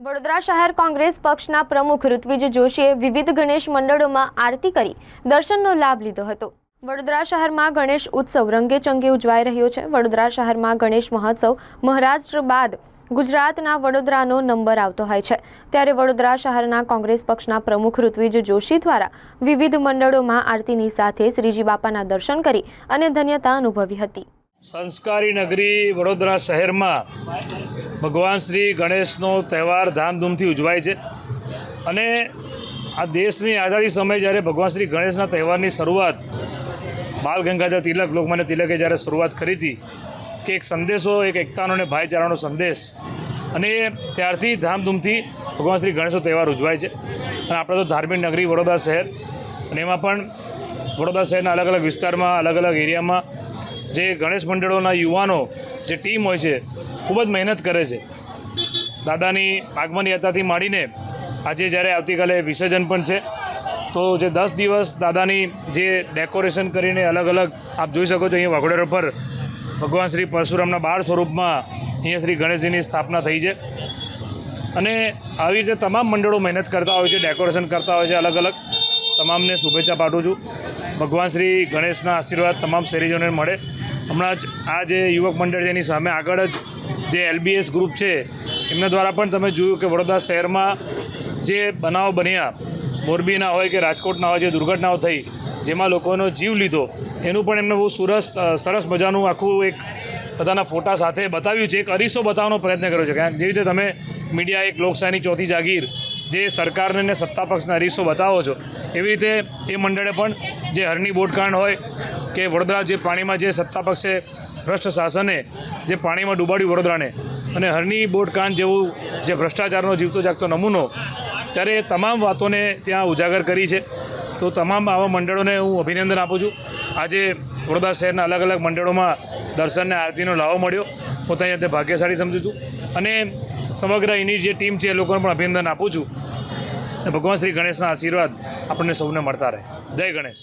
વડોદરા શહેર કોંગ્રેસ પક્ષના પ્રમુખ ઋત્વિજ જોશીએ વિવિધ ગણેશ મંડળોમાં આરતી કરી, દર્શનનો લાભ લીધો હતો. વડોદરા શહેરમાં ગણેશ ઉત્સવ રંગેચંગે ઉજવાઈ રહ્યો છે. વડોદરા શહેરમાં ગણેશ મહોત્સવ મહારાષ્ટ્ર બાદ ગુજરાતના વડોદરાનો નંબર આવતો હોય છે. ત્યારે વડોદરા શહેરના કોંગ્રેસ પક્ષના પ્રમુખ ઋત્વિજ જોશી દ્વારા વિવિધ મંડળોમાં આરતીની સાથે શ્રીજી બાપાના દર્શન કરી અને ધન્યતા અનુભવી હતી. સંસ્કારી નગરી વડોદરા શહેરમાં ભગવાન શ્રી ગણેશનો તહેવાર ધામધૂમથી ઉજવાય છે. અને આ દેશની આઝાદી સમયે જ્યારે ભગવાન શ્રી ગણેશના તહેવારની શરૂઆત બાલ ગંગાધર તિલક લોકમાન્ય તિલકે જ્યારે શરૂઆત કરી હતી, કે એક સંદેશો, એક એકતાનો અને ભાઈચારાનો સંદેશ. અને ત્યારથી ધામધૂમથી ભગવાન શ્રી ગણેશનો તહેવાર ઉજવાય છે. અને આપણે તો ધાર્મિક નગરી વડોદરા શહેર, અને એમાં પણ વડોદરા શહેરના અલગ અલગ વિસ્તારમાં અલગ અલગ એરિયામાં જે ગણેશ મંડળોના યુવાનો, જે ટીમ હોય છે, ખૂબ જ મહેનત કરે છે. દાદાની આગમન યાત્રાથી માંડીને આજે જ્યારે આવતીકાલે વિસર્જન પણ છે, તો જે દસ દિવસ દાદાની જે ડેકોરેશન કરીને અલગ અલગ આપ જોઈ શકો છો અહીંયા વાઘોડેર પર ભગવાન શ્રી પરશુરામના બાળ સ્વરૂપમાં અહીંયા શ્રી ગણેશજીની સ્થાપના થઈ છે. અને આવી રીતે તમામ મંડળો મહેનત કરતા હોય છે, ડેકોરેશન કરતા હોય છે અલગ અલગ. તમામને શુભેચ્છા પાઠવું છું. ભગવાન શ્રી ગણેશના આશીર્વાદ તમામ શહેરીજોને મળે. હમણાં જ આ જે યુવક મંડળ છે એની સામે આગળ જ જે એલબીએસ ગ્રુપ છે, એમના દ્વારા પણ તમે જોયું કે વડોદરા શહેરમાં જે બનાવો બન્યા મોરબીના હોય કે રાજકોટના હોય, જે દુર્ઘટનાઓ થઈ, જેમાં લોકોનો જીવ લીધો, એનું પણ એમને બહુ સરસ સરસ મજાનું આખું એક બધાના ફોટા સાથે બતાવ્યું છે. એક અરીસો બતાવવાનો પ્રયત્ન કર્યો છે. કારણ જેવી રીતે તમે મીડિયા એક લોકશાહીની ચોથી જાગીર જે સરકારને ને સત્તા પક્ષના અરીસો બતાવો છો, એવી રીતે એ મંડળે પણ જે હરની બોટકાંડ હોય કે વડોદરા જે પાણીમાં જે સત્તા પક્ષે ભ્રષ્ટ શાસને જે પાણીમાં ડૂબાડ્યું વડોદરાને અને હરની બોટકાંડ જેવું જે ભ્રષ્ટાચારનો જીવતો જાગતો નમૂનો, ત્યારે એ તમામ વાતોને ત્યાં ઉજાગર કરી છે. તો તમામ આવા મંડળોને હું અભિનંદન આપું છું. આજે વડોદરા શહેરના અલગ અલગ મંડળોમાં દર્શનને આરતીનો લાવો મળ્યો. પોતાની અંતે ભાગ્યશાળી સમજું છું. અને સમગ્ર એની જે ટીમ છે એ લોકોને પણ અભિનંદન આપું છું. ભગવાન શ્રી ગણેશના આશીર્વાદ આપણને સૌને મળતા રહે. જય ગણેશ.